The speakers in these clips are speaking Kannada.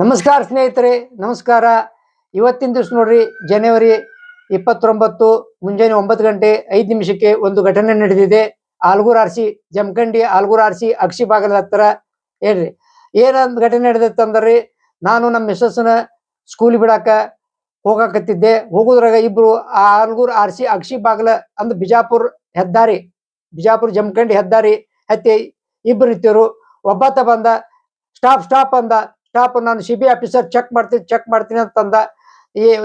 ನಮಸ್ಕಾರ ಸ್ನೇಹಿತರೆ, ನಮಸ್ಕಾರ. ಇವತ್ತಿನ ದಿವಸ ನೋಡ್ರಿ, ಜನವರಿ ಇಪ್ಪತ್ತೊಂಬತ್ತು, ಮುಂಜಾನೆ ಒಂಬತ್ತು ಗಂಟೆ ಐದು ನಿಮಿಷಕ್ಕೆ ಒಂದು ಘಟನೆ ನಡೆದಿದೆ. ಆಲ್ಗೂರ್ ಆರ್ಸಿ ಜಮಖಂಡಿ ಆಲ್ಗೂರ್ ಆರ್ಸಿ ಅಕ್ಷಿ ಭಾಗದ ಹತ್ರ. ಹೇಳ್ರಿ, ಏನಂದ್ ಘಟನೆ ನಡೆದಿತ್ತು ಅಂದ್ರಿ, ನಾನು ನಮ್ಮ ಮಿಸ್ಸಸ್ನ ಸ್ಕೂಲ್ ಬಿಡಾಕ ಹೋಗಾಕತ್ತಿದ್ದೆ. ಹೋಗೋದ್ರಾಗ ಇಬ್ರು ಆಲ್ಗೂರ್ ಆರ್ಸಿ ಅಕ್ಷಿ ಬಾಗಲ ಅಂದ್ ಬಿಜಾಪುರ್ ಹೆದ್ದಾರಿ, ಬಿಜಾಪುರ್ ಜಮಖಂಡಿ ಹೆದ್ದಾರಿ ಹತ್ತಿ ಇಬ್ರು ನಿಂತಿರು ಒಬ್ಬಾತ ಬಂದ, ಸ್ಟಾಪ್ ಸ್ಟಾಪ್ ಅಂದ ಸ್ಟಾಪ್ ನಾನು ಸಿ ಬಿ ಆಫೀಸರ್ ಚೆಕ್ ಮಾಡ್ತೀನಿ ಚೆಕ್ ಮಾಡ್ತೀನಿ ಅಂತಂದ.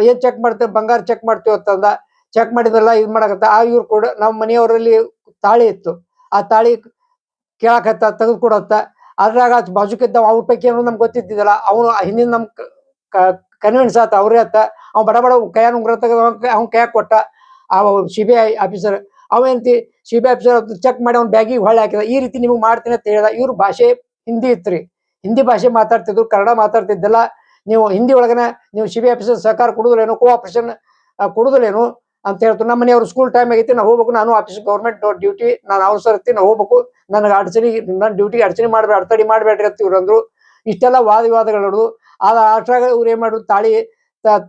ಏನ್ ಚೆಕ್ ಮಾಡ್ತೀವಿ ಬಂಗಾರ ಚೆಕ್ ಮಾಡ್ತೀವಿ ಅಂತಂದ. ಚೆಕ್ ಮಾಡಿದ್ರಲ್ಲ ಇದು ಮಾಡಕತ್ತ? ಆ ಇವ್ರು ಕೂಡ ನಮ್ಮ ಮನೆಯವರಲ್ಲಿ ತಾಳಿ ಇತ್ತು. ಆ ತಾಳಿ ಕೇಳಕತ್ತ ತೆಗೆದು ಕೊಡತ್ತ ಅದ್ರಾಗ ಬಾಜುಕಿದ್ದ ಅವ್ರ ಪೈಕಿ ಏನೋ ನಮ್ಗೆ ಗೊತ್ತಿದ್ದಿಲ್ಲ ಅವನು ಹಿಂದಿನ ನಮ್ ಕನ್ವಿನ್ಸ್ ಆತ, ಅವ್ರೇ ಆತ. ಅವ್ ಬಡ ಬಡ ಕೈಯನ್ನು ಉಂಗ್ರ ತೆಗೆದು ಅವ್ನ ಕೈ ಕೊಟ್ಟ. ಆ C B I officer ಅವೇಂತಿ C B I officer check ಮಾಡಿ ಅವ್ನ ಬ್ಯಾಗಿಗೆ ಹೊಳ್ಳೆ ಹಾಕಿದ. ಈ ರೀತಿ ನಿಮಗೆ ಮಾಡ್ತೀನಿ ಅಂತ ಹೇಳಿದ. ಇವ್ರ ಭಾಷೆ ಹಿಂದಿ ಇತ್ರಿ. ಹಿಂದಿ ಭಾಷೆ ಮಾತಾಡ್ತಿದ್ರು, ಕನ್ನಡ ಮಾತಾಡ್ತಿದ್ದಿಲ್ಲ, ನೀವು ಹಿಂದಿ ಒಳಗನ ನೀವು ಸಿ ಬಿ ಆಫೀಸರ್ ಸಹಕಾರ ಕೋ ಕೋಆಪರೇಷನ್ ಕೊಡುದಿಲ್ಲೇನು ಅಂತ ಹೇಳ್ತಾರೆ. ನಮ್ಮ ಮನೆಯವ್ರು ಸ್ಕೂಲ್ ಟೈಮ್ ಆಗೈತಿ ನಾ ಹೋಗ್ಬೇಕು. ನಾನು ಆಫೀಸ್ ಗೌರ್ಮೆಂಟ್ ಡ್ಯೂಟಿ ನಾನು ಅವಸರ ಇರ್ತೀನಿ ಹೋಗ್ಬೇಕು. ನನಗೆ ಅಡಚಣೆ, ನನ್ನ ಡ್ಯೂಟಿ ಅಡಚಣೆ ಮಾಡ್ಬೇಡ, ಅಡ್ತಡಿ ಮಾಡ್ಬೇಡ್ರಿ ಅಂತ ಇವ್ರು ಅಂದ್ರು. ಇಷ್ಟೆಲ್ಲ ವಾದ ವಿವಾದಗಳು ಆದ ಆಟಾಗ ಇವ್ರು ಏನ್ ಮಾಡಿದ್ರು? ತಾಳಿ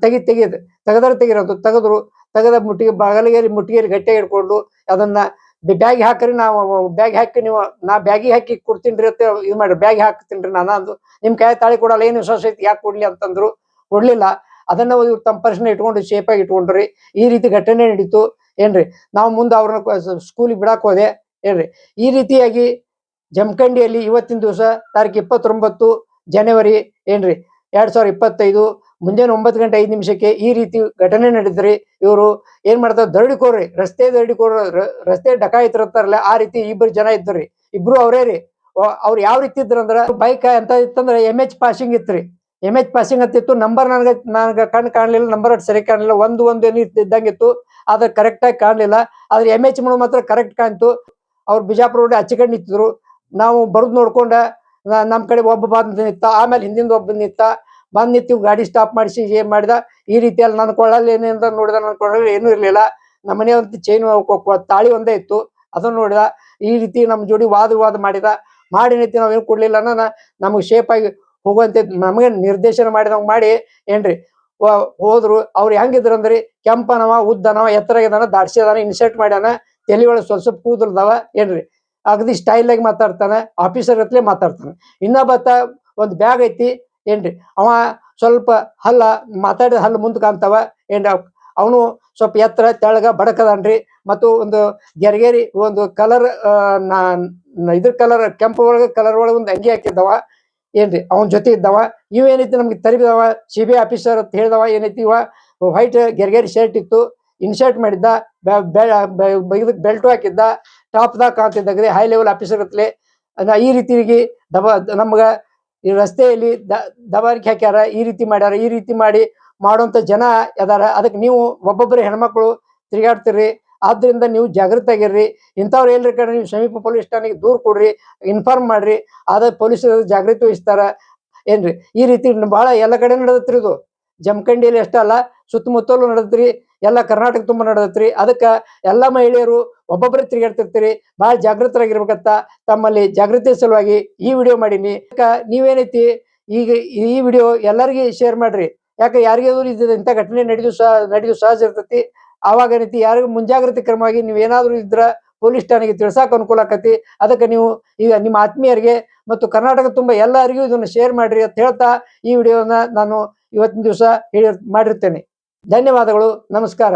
ತೆಗಿ ತೆಗಿದ್ ತೆಗದ್ರೆ ತೆಗಿರೋದು ತೆಗೆದ್ರು. ತೆಗೆದ ಮುಟ್ಟಿಗೆ ಬಗಲಿಗೆ ಮುಟ್ಟಿಗೆ ಗಟ್ಟಿಯಾಗಿ ಇಟ್ಕೊಂಡು ಅದನ್ನ ಬ್ಯಾಗ್ ಹಾಕ್ರಿ ನಾವು ಬ್ಯಾಗ್ ಹಾಕಿ ನೀವು, ನಾ ಬ್ಯಾಗಿ ಹಾಕಿ ಕೊಡ್ತೀನಿ ಅಂತ ಇದು ಮಾಡ್ರಿ. ಬ್ಯಾಗ್ ಹಾಕ್ತೀನಿ ನಾನು. ಅದು ನಿಮ್ ಕೈ ತಾಳಿ ಕೊಡಲ್ಲ, ಏನು ವಿಶ್ವಾಸ ಐತಿ, ಯಾಕೆ ಕೊಡ್ಲಿ ಅಂತಂದ್ರು ಕೊಡ್ಲಿಲ್ಲ. ಅದನ್ನ ಇವ್ರು ತಮ್ಮ ಪರ್ಸನ್ ಇಟ್ಕೊಂಡು ಶೇಪ್ ಆಗಿ ಇಟ್ಕೊಂಡ್ರಿ. ಈ ರೀತಿ ಘಟನೆ ನಡೀತು. ಏನ್ರಿ, ನಾವು ಮುಂದೆ ಅವ್ರನ್ನ ಸ್ಕೂಲಿಗೆ ಬಿಡಾಕ್ ಹೋದೆ. ಏನ್ರಿ, ಈ ರೀತಿಯಾಗಿ ಜಮಖಂಡಿಯಲ್ಲಿ ಇವತ್ತಿನ ದಿವಸ ತಾರೀಕು ಇಪ್ಪತ್ತೊಂಬತ್ತು ಜನವರಿ, ಏನ್ರಿ, ಎರಡ್ ಸಾವಿರದ ಇಪ್ಪತ್ತೈದು ಮುಂಜಾನೆ ಒಂಬತ್ತು ಗಂಟೆ ಐದು ನಿಮಿಷಕ್ಕೆ ಈ ರೀತಿ ಘಟನೆ ನಡೆದ್ರಿ ಇವರು ಏನ್ ಮಾಡ್ತಾರೆ? ದರಡಿಕೋರ್ರಿ ರಸ್ತೆ ದರಡಿಕೋರ್ ರಸ್ತೆ ಡಕಾಯಿತ್ರ ಆ ರೀತಿ ಇಬ್ಬರು ಜನ ಇದ್ರಿ ಇಬ್ರು ಅವರೇ ರೀ. ಅವ್ರು ಯಾವ ರೀತಿ ಇದ್ರು ಅಂದ್ರ ಬೈಕ್ ಎಂತ ಇತ್ತಂದ್ರೆ ಎಂ ಎಚ್ ಪಾಸಿಂಗ್ ಇತ್ರಿ ಎಂ ಎಚ್ ಪಾಸಿಂಗ್ ಅಂತ ಇತ್ತು. ನಂಬರ್ ನನಗೆ ನನಗೆ ಕಣ್ ಕಾಣಲಿಲ್ಲ ನಂಬರ್ ಸರಿ ಕಾಣಲಿಲ್ಲ. ಒಂದು ಒಂದು ಏನು ಇದ್ದಂಗಿತ್ತು ಆದ್ರೆ ಕರೆಕ್ಟ್ ಆಗಿ ಕಾಣ್ಲಿಲ್ಲ. ಆದ್ರೆ ಎಂ ಎಚ್ ಮಾಡೋದು ಮಾತ್ರ ಕರೆಕ್ಟ್ ಕಾಣ್ತು. ಅವ್ರು ಬಿಜಾಪುರ ರೋಡ್ ಹಚ್ಚಿಕೊಂಡು ನಿಂತಿದ್ರು. ನಾವು ಬರೋದು ನೋಡ್ಕೊಂಡ ನಮ್ಮ ನಮ್ ಕಡೆ ಒಬ್ಬ ಬಂದ್ ನಿಂತ, ಆಮೇಲೆ ಹಿಂದಿಂದ ಒಬ್ಬ ನಿಂತ ಬಂದ್ ನಿಂತೀವಿ ಗಾಡಿ ಸ್ಟಾಪ್ ಮಾಡಿಸಿ, ಏನ್ ಮಾಡಿದ? ಈ ರೀತಿಯಲ್ಲಿ ನನ್ನ ಕೊಳ್ಳಲ್ಲಿ ಏನೇನ ನೋಡಿದ ನನ್ ಕೊಳ್ಳಲ್ಲಿ ಏನೂ ಇರ್ಲಿಲ್ಲ. ನಮ್ಮ ಒಂದು ಚೈನ್ ತಾಳಿ ಒಂದೇ ಇತ್ತು. ಅದನ್ನ ನೋಡಿದ. ಈ ರೀತಿ ನಮ್ಮ ಜೋಡಿ ವಾದ ವಿವಾದ ಮಾಡಿದ. ಮಾಡಿ ನಿಂತಿ ನಾವೇನು ಕೊಡ್ಲಿಲ್ಲ ನಮಗೆ ಶೇಪ್ ಆಗಿ ಹೋಗುವಂತೆ, ನಮಗೆ ನಿರ್ದೇಶನ ಮಾಡಿದಂಗೆ ಮಾಡಿ ಏನ್ರಿ? ಹೋದ್ರು. ಅವ್ರು ಹೆಂಗಿದ್ರು ಅಂದ್ರಿ ಕೆಂಪನವ, ಉದ್ದನವ, ಎತ್ತರಾಗಿದಾನ ದಾಡ್ಸಿದಾನ ಇನ್ಸರ್ಟ್ ಮಾಡ್ಯಾನ ತಲೆ ಸ್ವಲ್ಪ ಸ್ವಲ್ಪ ಕೂದಲ್ದವ, ಏನ್ರಿ? ಅಗದಿ ಸ್ಟೈಲ್ ಆಗಿ ಮಾತಾಡ್ತಾನೆ ಆಫೀಸರ್ ಹತ್ಲೆ ಮಾತಾಡ್ತಾನೆ. ಇನ್ನೊಬ್ಬತ್ತ ಒಂದು ಬ್ಯಾಗ್ ಐತಿ. ಏನ್ರಿ? ಅವ ಸ್ವಲ್ಪ ಹಲ್ಲ ಮಾತಾಡಿದ ಹಲ್ಲು ಮುಂದೆ ಕಾಣ್ತಾವ. ಏನ್ರಿ? ಅವನು ಸ್ವಲ್ಪ ಎತ್ತರ ತೆಳಗ ಬಡಕದನ್ರಿ. ಮತ್ತು ಒಂದು ಗೆರ್ಗೇರಿ, ಒಂದು ಕಲರ್ ಇದ್ರ ಕಲರ್, ಕೆಂಪು ಒಳಗೆ ಕಲರ್ ಒಳಗೆ ಒಂದು ಅಂಗಿ ಹಾಕಿದ್ದವ. ಏನ್ರಿ? ಅವನ ಜೊತೆ ಇದ್ದವ. ಇವ ಏನೈತಿ ನಮ್ಗೆ ತರಿಬಿದವ? ಸಿ ಬಿ ಆಫೀಸರ್ ಅಂತ ಹೇಳಿದವ. ಏನೈತಿ ಇವ? ವೈಟ್ ಗೆರೆಗೆರಿ ಶರ್ಟ್ ಇತ್ತು. ಇನ್ಶರ್ಟ್ ಮಾಡಿದ್ದ. ಬೆಲ್ಟ್ ಹಾಕಿದ್ದ. ಟಾಪ್ ದಾಗ ಕಾಣ್ತಿದ್ದಾಗ ಹೈ ಲೆವೆಲ್ ಆಫೀಸರ್ ಗತ್ಲೆ. ಈ ರೀತಿಯಾಗಿ ದಬ, ನಮ್ಗ ಈ ರಸ್ತೆಯಲ್ಲಿ ದಬಾರಿಕೆ ಹಾಕ್ಯಾರ ಈ ರೀತಿ ಮಾಡ್ಯಾರ, ಈ ರೀತಿ ಮಾಡಿ ಮಾಡುವಂತ ಜನ ಅದಾರ. ಅದಕ್ಕೆ ನೀವು ಒಬ್ಬೊಬ್ಬರು ಹೆಣ್ಮಕ್ಳು ತಿರುಗಾಡ್ತಿರ್ರಿ. ಆದ್ರಿಂದ ನೀವು ಜಾಗೃತ ಆಗಿರ್ರಿ. ಇಂಥವ್ರು ಏನ್ರಿ ಕಡೆ ನೀವು ಸಮೀಪ ಪೊಲೀಸ್ ಠಾಣೆಗೆ ದೂರ ಕೊಡ್ರಿ, ಇನ್ಫಾರ್ಮ್ ಮಾಡ್ರಿ. ಆದ ಪೊಲೀಸರು ಜಾಗೃತಿ ವಹಿಸ್ತಾರ. ಏನ್ರಿ? ಈ ರೀತಿ ಬಹಳ ಎಲ್ಲ ಕಡೆ ನಡೆದತ್ರಿ ಇದು. ಜಮಖಂಡಿಯಲ್ಲಿ ಅಷ್ಟೇ ಅಲ್ಲ, ಸುತ್ತಮುತ್ತಲು ನಡೆದ್ರಿ ಎಲ್ಲ ಕರ್ನಾಟಕ ತುಂಬ ನಡೆದತ್ರಿ. ಅದಕ್ಕ ಎಲ್ಲ ಮಹಿಳೆಯರು ಒಬ್ಬೊಬ್ಬರೇ ತಿರುಗಾಡ್ತಿರ್ತೀರಿ. ಬಹಳ ಜಾಗೃತರಾಗಿರ್ಬೇಕಂತ ತಮ್ಮಲ್ಲಿ ಜಾಗೃತಿ ಸಲುವಾಗಿ ಈ ವಿಡಿಯೋ ಮಾಡೀನಿ. ಅದಕ್ಕ ನೀವೇನೈತಿ? ಈಗ ಈ ವಿಡಿಯೋ ಎಲ್ಲರಿಗೂ ಶೇರ್ ಮಾಡ್ರಿ. ಯಾಕೆ ಯಾರಿಗಾದ್ರು ಇದು ಇಂಥ ಘಟನೆ ನಡೆದು ಸಹ, ನಡೆದು ಸಹಜ ಇರ್ತೈತಿ. ಆವಾಗ ಏನೈತಿ? ಯಾರಿಗೂ ಮುಂಜಾಗ್ರತೆ ಕ್ರಮವಾಗಿ ನೀವು ಏನಾದರೂ ಇದ್ರ ಪೊಲೀಸ್ ಠಾಣೆಗೆ ತಿಳ್ಸಾಕ ಅನುಕೂಲ ಆಕತಿ. ಅದಕ್ಕೆ ನೀವು ಈಗ ನಿಮ್ಮ ಆತ್ಮೀಯರಿಗೆ ಮತ್ತು ಕರ್ನಾಟಕ ತುಂಬ ಎಲ್ಲರಿಗೂ ಇದನ್ನು ಶೇರ್ ಮಾಡ್ರಿ ಅಂತ ಹೇಳ್ತಾ ಈ ವಿಡಿಯೋನ ನಾನು ಇವತ್ತಿನ ದಿವಸ ಹೇಳಿ ಮಾಡಿರ್ತೇನೆ. ಧನ್ಯವಾದಗಳು. ನಮಸ್ಕಾರ.